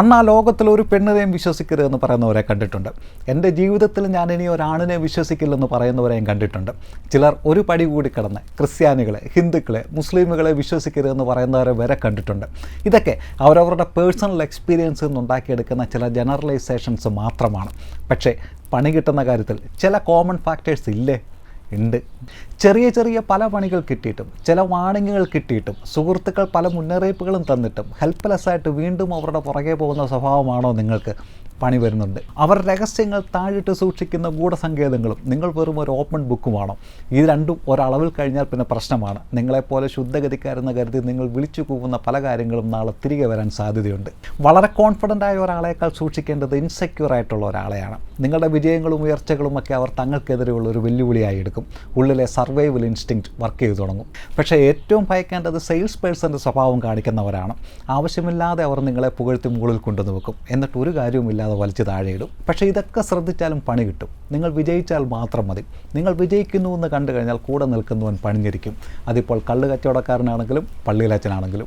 ആ ലോകത്തിൽ ഒരു പെണ്ണിനെയും വിശ്വസിക്കരുതെന്ന് പറയുന്നവരെ കണ്ടിട്ടുണ്ട്. എന്റെ ജീവിതത്തിൽ ഞാൻ ഇനി ഒരാണിനെ വിശ്വസിക്കില്ലെന്ന് പറയുന്നവരെയും കണ്ടിട്ടുണ്ട്. ചിലർ ഒരു പടി കൂടി കടന്ന് ക്രിസ്ത്യാനികളെ ഹിന്ദുക്കളെ മുസ്ലിമുകളെ വിശ്വസിക്കരുതെന്ന് പറയുന്നവരെ വരെ കണ്ടിട്ടുണ്ട്. ഇതൊക്കെ അവരവരുടെ പേഴ്സണൽ എക്സ്പീരിയൻസിൽ നിന്നുണ്ടാക്കിയെടുക്കുന്ന ചില ജനറലൈസേഷൻസ് മാത്രമാണ്. പക്ഷേ പണി കിട്ടുന്ന കാര്യത്തിൽ ചില കോമൺ ഫാക്ടേഴ്സ് ഇല്ലേ? ഉണ്ട്. ചെറിയ ചെറിയ പല പണികൾ കിട്ടിയിട്ടും ചില വാണിങ്ങുകൾ കിട്ടിയിട്ടും സുഹൃത്തുക്കൾ പല മുന്നറിയിപ്പുകളും തന്നിട്ടും ഹെൽപ്ലെസ് ആയിട്ട് വീണ്ടും അവരുടെ പുറകെ പോകുന്ന സ്വഭാവമാണോ നിങ്ങൾക്ക്? പണി വരുന്നുണ്ട്. അവർ രഹസ്യങ്ങൾ താഴിട്ട് സൂക്ഷിക്കുന്ന ഗൂഢസങ്കേതങ്ങളും നിങ്ങൾ വെറും ഒരു ഓപ്പൺ ബുക്കുമാണോ ഈ രണ്ടും ഒരളവിൽ കഴിഞ്ഞാൽ പിന്നെ പ്രശ്നമാണ്. നിങ്ങളെപ്പോലെ ശുദ്ധഗതിക്കാരെന്ന് കരുതി നിങ്ങൾ വിളിച്ചു കൂവുന്ന പല കാര്യങ്ങളും നാളെ തിരികെ വരാൻ സാധ്യതയുണ്ട്. വളരെ കോൺഫിഡന്റ് ആയ ഒരാളേക്കാൾ സൂക്ഷിക്കേണ്ടത് ഇൻസെക്യൂർ ആയിട്ടുള്ള ഒരാളെയാണ്. നിങ്ങളുടെ വിജയങ്ങളും ഉയർച്ചകളും ഒക്കെ അവർ തങ്ങൾക്കെതിരെയുള്ള ഒരു വെല്ലുവിളിയായി എടുക്കും. ഉള്ളിലെ സർവൈവൽ ഇൻസ്റ്റിങ്ക്റ്റ് വർക്ക് ചെയ്തു തുടങ്ങും. പക്ഷേ ഏറ്റവും ഭയക്കേണ്ടത് സെയിൽസ് പേഴ്സന്റെ സ്വഭാവം കാണിക്കുന്നവരാണ്. ആവശ്യമില്ലാതെ അവർ നിങ്ങളെ പുകഴ്ത്തി മുകളിൽ കൊണ്ടുവന്ന് വെക്കും എന്നിട്ട് ഒരു കാര്യവുമില്ലാതെ വലിച്ചു താഴെയിടും. പക്ഷേ ഇതൊക്കെ ശ്രദ്ധിച്ചാലും പണി കിട്ടും. നിങ്ങൾ വിജയിച്ചാൽ മാത്രം മതി. നിങ്ങൾ വിജയിക്കുന്നു എന്ന് കണ്ടു കഴിഞ്ഞാൽ കൂടെ നിൽക്കുന്നവൻ പണിഞ്ഞിരിക്കും. അതിപ്പോൾ കള്ളുകച്ചവടക്കാരനാണെങ്കിലും പള്ളിയിലച്ചനാണെങ്കിലും